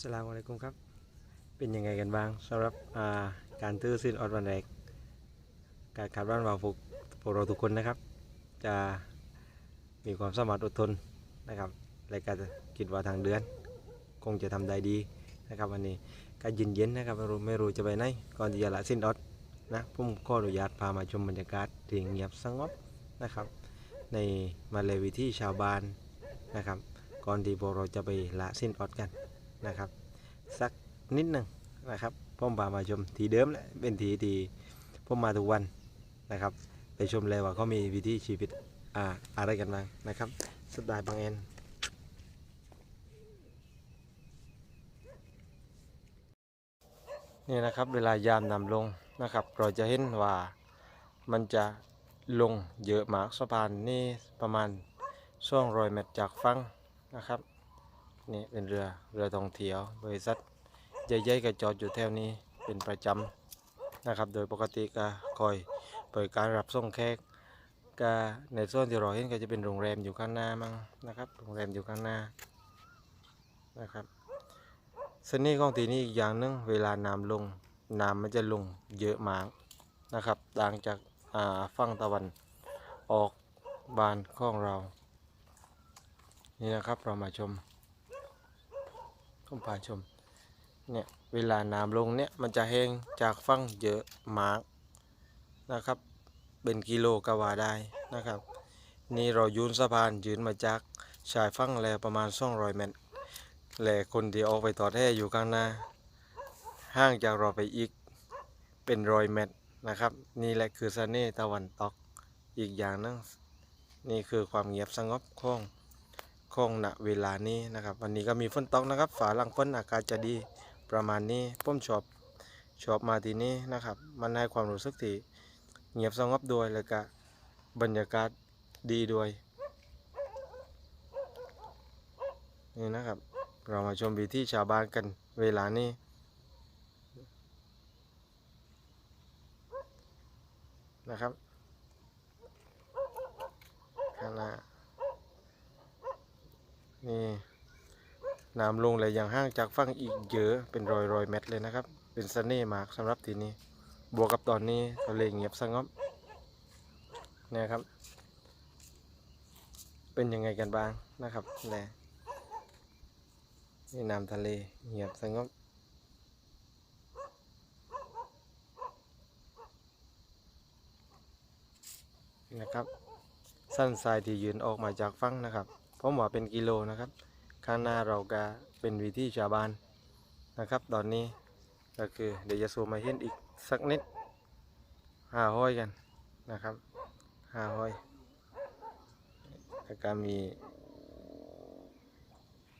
สลามอะลัยกุมครับ เป็นยังไงกันบ้างสำหรับาการตื้อสิ้นออดวันแรก การขับบ้านวาวฟุกพวกเราทุกคนนะครับ จะมีความสามารถอดทนนะครับและก็จะคิดว่าทางเดือน คงจะทำได้ดีนะครับวันนี้ก็เย็นๆนะครับไม่รู้ไม่รู้จะไปไหนก่อนที่จะละสิ้นออดนะผมขออนุญาตพามาชมบรรยากาศที่เงียบสงบนะครับ ในมาเลวิธีชาวบ้านนะครับ ก่อนที่พวกเราจะไปละสิ้นออดกัน นะครับ สักนิดหนึ่งนะครับผมพามาชมทีเดิมแหละเป็นทีที่ผมมาทุกวันนะครับ ไปชมเลยว่าเขามีวิธีชีวิตอ่าอะไรกันบ้างนะครับสไตล์บางแอนนี่นะครับเวลายามนำลงนะครับ เราจะเห็นว่ามันจะลงเยอะมากสะพานนี่ประมาณช่วงรอยเมตรจากฝั่งนะครับ นี่เป็นเรือเรือท่องเที่ยวบริษัทใหญ่ๆก็จอดอยู่แถวนี้เป็นประจำนะครับ โดยปกติก็คอยเปิดการรับส่งแขกก็ในส่วนที่เราเห็นก็จะเป็นโรงแรมอยู่ข้างหน้ามั้งนะครับโรงแรมอยู่ข้างหน้านะครับเสน่ห์ของที่นี่อีกอย่างหนึงเวลาน้ำลงน้ำมันจะลงเยอะมากนะครับต่างจากาฝั่งตะวันออกบานของเรา นี่นะครับเรามาชม ผมพาชมเนี่ยเวลาน้ำลงเนี่ยมันจะแห้งจากฝั่งเยอะมากนะครับ เป็นกิโลกว่าได้นะครับ นี่เรายืนสะพานยืนมาจากชายฝั่งแล้วประมาณ200เมตรและคนที่ออกไปต่อแท้อยู่ข้างหน้าห่างจากเราไปอีกเป็นร้อยเมตรนะครับ นี่แหละคือเสน่ตะวันตกอีกอย่างหนึงนี่คือความเงียบสงบของ ของณเวลานี้นะครับ วันนี้ก็มีฝนตกนะครับ ฝาหลังฝนอากาศจะดีประมาณนี้ผมชอบชอบมาที่นี่นะครับ มันให้ความรู้สึกที่เงียบสงบด้วยแล้วก็บรรยากาศดีด้วยนี่นะครับ เรามาชมวิถีชาวบ้านกันเวลานี้นะครับข้างหน้า นี่น้ำลงเลยอย่างห่างจากฝั่งอีกเยอะเป็นรอยรอยเม็ดเลยนะครับ เป็นเสน่ห์มากสำหรับทีนี่บวกกับตอนนี้ทะเลเงียบสงบเนี่ยครับ เป็นยังไงกันบ้างนะครับแหละนี่น้ำทะเลเงียบสงบนะครับ สั้นทรายที่ยืนออกมาจากฝั่งนะครับ ผมว่าเป็นกิโลนะครับ ข้างหน้าเราก็เป็นวิธีชาวบ้านนะครับ ตอนนี้ก็คือเดี๋ยวจะซูมมาเห็นอีกสักนิดห้าห้อยกันนะครับห้าห้อยแล้วก็มี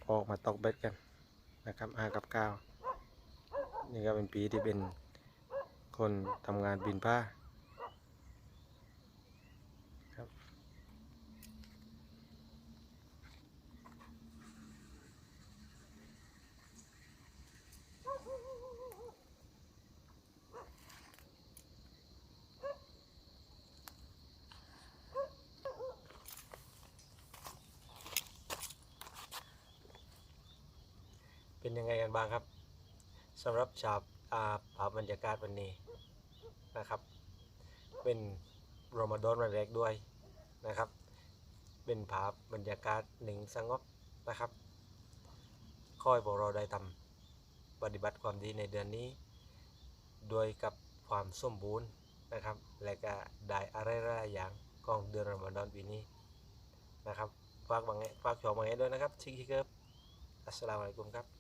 ออกมาตอกเบ็ดกันนะครับห้ากับเก้านี่ก็เป็นปีที่เป็นคนทำงานบินผ้า เป็นยังไงกันบ้างครับสำหรับชาวอาภาพบรรยากาศวันนี้นะครับ เป็นรอมฎอนวันแรกด้วยนะครับ เป็นภาพบรรยากาศหนึ่งสงบนะครับคอยพวกเราได้ทำปฏิบัติความดีในเดือนนี้ โดยกับความสมบูรณ์นะครับ และก็ได้อะไรหลายอย่างของเดือนรอมฎอนปีนี้นะครับฝากบางแง่ฝากชมบางแง่ด้วยนะครับชิคกี้เกิบอัสสลามุอะลัยกุมครับ